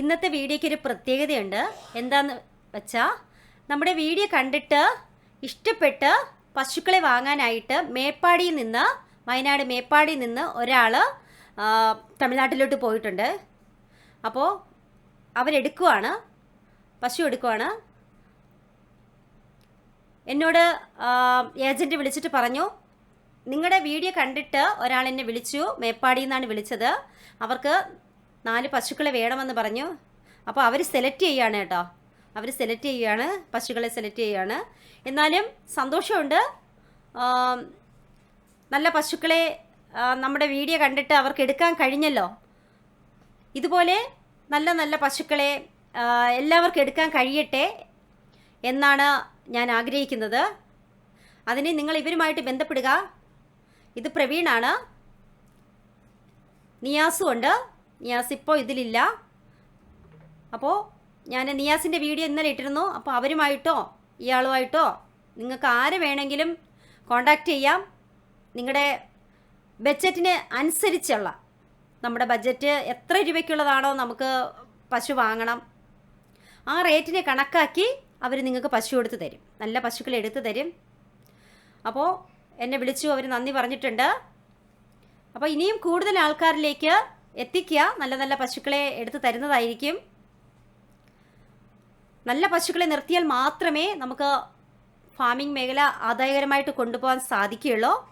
ഇന്നത്തെ വീഡിയോയ്ക്ക് ഒരു പ്രത്യേകതയുണ്ട്. എന്താന്ന് വെച്ചാൽ നമ്മുടെ വീഡിയോ കണ്ടിട്ട് ഇഷ്ടപ്പെട്ട് പശുക്കളെ വാങ്ങാനായിട്ട് മേപ്പാടിയിൽ നിന്ന് വയനാട് മേപ്പാടിയിൽ നിന്ന് ഒരാൾ തമിഴ്നാട്ടിലോട്ട് പോയിട്ടുണ്ട്. അപ്പോൾ അവരെടുക്കുവാണ് പശു എടുക്കുവാണ്. എന്നോട് ഏജന്റ് വിളിച്ചിട്ട് പറഞ്ഞു നിങ്ങളുടെ വീഡിയോ കണ്ടിട്ട് ഒരാൾ എന്നെ വിളിച്ചു മേപ്പാടിയിൽ നിന്നാണ് വിളിച്ചത്. അവർക്ക് നാല് പശുക്കളെ വേണമെന്ന് പറഞ്ഞു. അപ്പോൾ അവർ സെലക്ട് ചെയ്യുകയാണ് കേട്ടോ. അവർ സെലക്ട് ചെയ്യുകയാണ് പശുക്കളെ സെലക്ട് ചെയ്യുകയാണ്. എന്നാലും സന്തോഷമുണ്ട്. നല്ല പശുക്കളെ നമ്മുടെ വീഡിയോ കണ്ടിട്ട് അവർക്ക് എടുക്കാൻ കഴിഞ്ഞല്ലോ. ഇതുപോലെ നല്ല നല്ല പശുക്കളെ എല്ലാവർക്കും എടുക്കാൻ കഴിയട്ടെ എന്നാണ് ഞാൻ ആഗ്രഹിക്കുന്നത്. അതിന് നിങ്ങൾ ഇവരുമായിട്ട് ബന്ധപ്പെടുക. ഇത് പ്രവീണാണ്. നിയാസും ഉണ്ട്. നിയാസ് ഇപ്പോൾ ഇതിലില്ല. അപ്പോൾ ഞാൻ നിയാസിന്റെ വീഡിയോ ഇന്നലെ ഇട്ടിരുന്നു. അപ്പോൾ അവരുമായിട്ടോ ഇയാളുമായിട്ടോ നിങ്ങൾക്ക് ആരെ വേണമെങ്കിലും കോണ്ടാക്ട് ചെയ്യാം. നിങ്ങളുടെ ബഡ്ജറ്റിന് അനുസരിച്ചുള്ള നമ്മുടെ ബഡ്ജറ്റ് എത്ര രൂപയ്ക്കുള്ളതാണോ നമുക്ക് പശു വാങ്ങണം. ആ റേറ്റിനെ കണക്കാക്കി അവർ നിങ്ങൾക്ക് പശു എടുത്ത് തരും. നല്ല പശുക്കളെ എടുത്ത് തരും. അപ്പോൾ എന്നെ വിളിച്ചു അവർ നന്ദി പറഞ്ഞിട്ടുണ്ട്. അപ്പോൾ ഇനിയും കൂടുതൽ ആൾക്കാരിലേക്ക് എത്തിക്കുക. നല്ല നല്ല പശുക്കളെ എടുത്ത് തരുന്നതായിരിക്കും. നല്ല പശുക്കളെ നിർത്തിയാൽ മാത്രമേ നമുക്ക് ഫാമിംഗ് മേഖല ആദായകരമായിട്ട് കൊണ്ടുപോകാൻ സാധിക്കുകയുള്ളൂ.